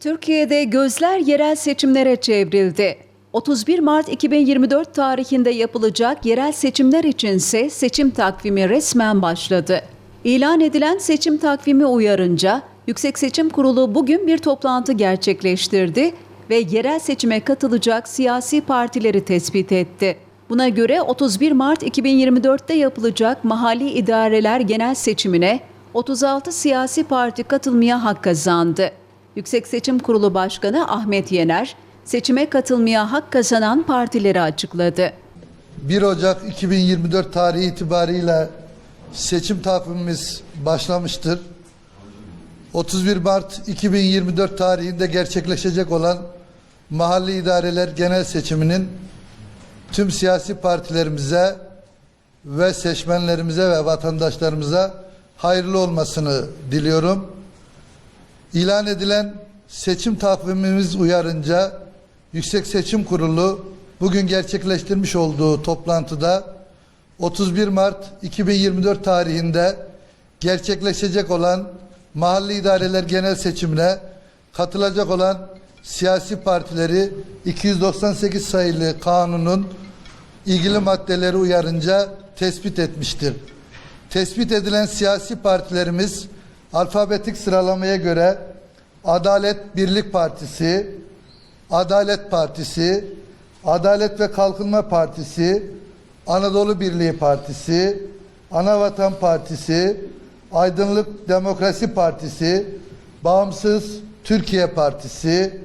Türkiye'de gözler yerel seçimlere çevrildi. 31 Mart 2024 tarihinde yapılacak yerel seçimler içinse seçim takvimi resmen başladı. İlan edilen seçim takvimi uyarınca Yüksek Seçim Kurulu bugün bir toplantı gerçekleştirdi ve yerel seçime katılacak siyasi partileri tespit etti. Buna göre 31 Mart 2024'te yapılacak mahalli idareler genel seçimine 36 siyasi parti katılmaya hak kazandı. Yüksek Seçim Kurulu Başkanı Ahmet Yener, seçime katılmaya hak kazanan partileri açıkladı. 1 Ocak 2024 tarihi itibariyle seçim takvimimiz başlamıştır. 31 Mart 2024 tarihinde gerçekleşecek olan mahalli idareler genel seçiminin tüm siyasi partilerimize ve seçmenlerimize ve vatandaşlarımıza hayırlı olmasını diliyorum. İlan edilen seçim takvimimiz uyarınca Yüksek Seçim Kurulu bugün gerçekleştirmiş olduğu toplantıda 31 Mart 2024 tarihinde gerçekleşecek olan mahalli idareler genel seçimine katılacak olan siyasi partileri 298 sayılı kanunun ilgili maddeleri uyarınca tespit etmiştir. Tespit edilen siyasi partilerimiz alfabetik sıralamaya göre Adalet Birlik Partisi, Adalet Partisi, Adalet ve Kalkınma Partisi, Anadolu Birliği Partisi, Anavatan Partisi, Aydınlık Demokrasi Partisi, Bağımsız Türkiye Partisi,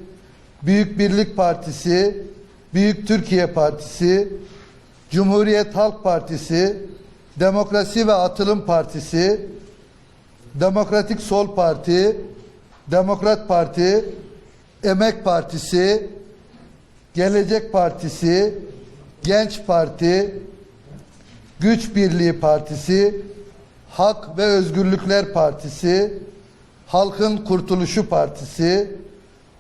Büyük Birlik Partisi, Büyük Türkiye Partisi, Cumhuriyet Halk Partisi, Demokrasi ve Atılım Partisi, Demokratik Sol Parti, Demokrat Parti, Emek Partisi, Gelecek Partisi, Genç Parti, Güç Birliği Partisi, Hak ve Özgürlükler Partisi, Halkın Kurtuluşu Partisi,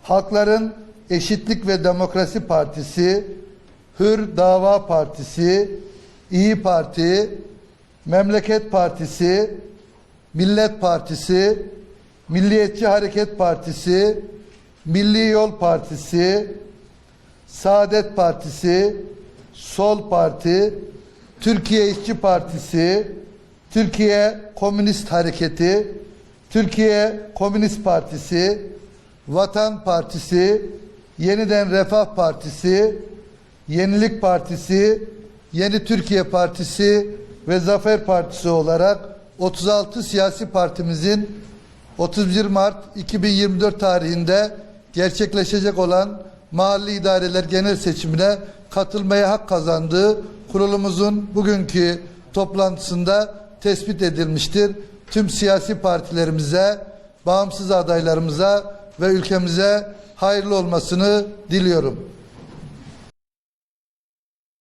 Hakların Eşitlik ve Demokrasi Partisi, Hür Dava Partisi, İyi Parti, Memleket Partisi, Millet Partisi, Milliyetçi Hareket Partisi, Milli Yol Partisi, Saadet Partisi, Sol Parti, Türkiye İşçi Partisi, Türkiye Komünist Hareketi, Türkiye Komünist Partisi, Vatan Partisi, Yeniden Refah Partisi, Yenilik Partisi, Yeni Türkiye Partisi ve Zafer Partisi olarak 36 siyasi partimizin 31 Mart 2024 tarihinde gerçekleşecek olan mahalli idareler genel seçimine katılmaya hak kazandığı kurulumuzun bugünkü toplantısında tespit edilmiştir. Tüm siyasi partilerimize, bağımsız adaylarımıza ve ülkemize hayırlı olmasını diliyorum.